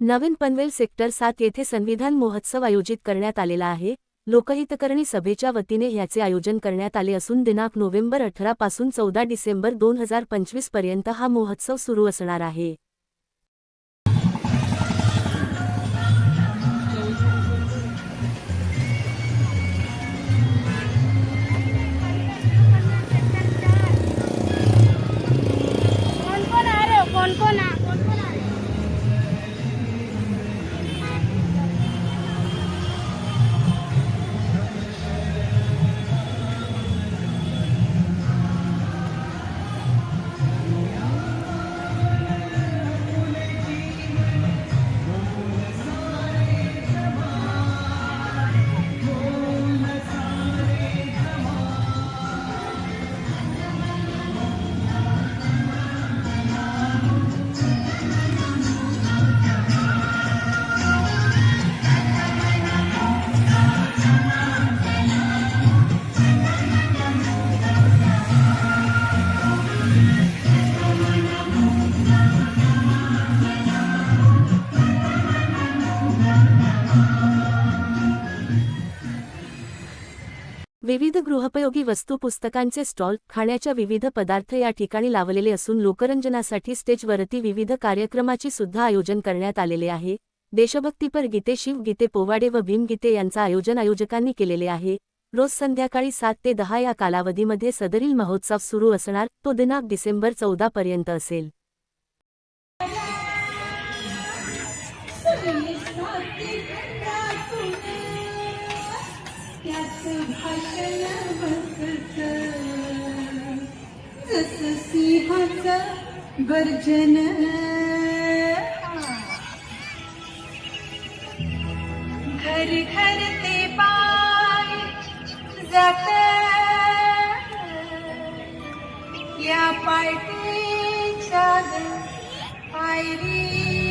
नवीन Panvel sector सात येथे संविधान महोत्सव आयोजित करण्यात आलेला आहे. लोकहितकरणी सभेच्या वतीने ह्याचे आयोजन करण्यात आले असून दिनांक नोव्हेंबर अठरा पासून चौदा डिसेंबर दोन हजार पंचवीसपर्यंत हा महोत्सव सुरू असणार आहे. विविध गृहोपयोगी वस्तू पुस्तकांचे स्टॉल खाण्याच्या विविध पदार्थ या ठिकाणी लावलेले असून लोकरंजनासाठी स्टेजवरती विविध कार्यक्रमाची सुद्धा आयोजन करण्यात आलेले आहे. देशभक्तीपर गीते शिवगीते पोवाडे व भीमगीते यांचा आयोजन आयोजकांनी केलेले आहे. रोज संध्याकाळी सात ते दहा या कालावधीमध्ये सदरील महोत्सव सुरू असणार तो दिनांक डिसेंबर चौदा पर्यंत असेल. सिंहाचं गर्जन घर घर ते पाय जात या पायटीच्या पायरी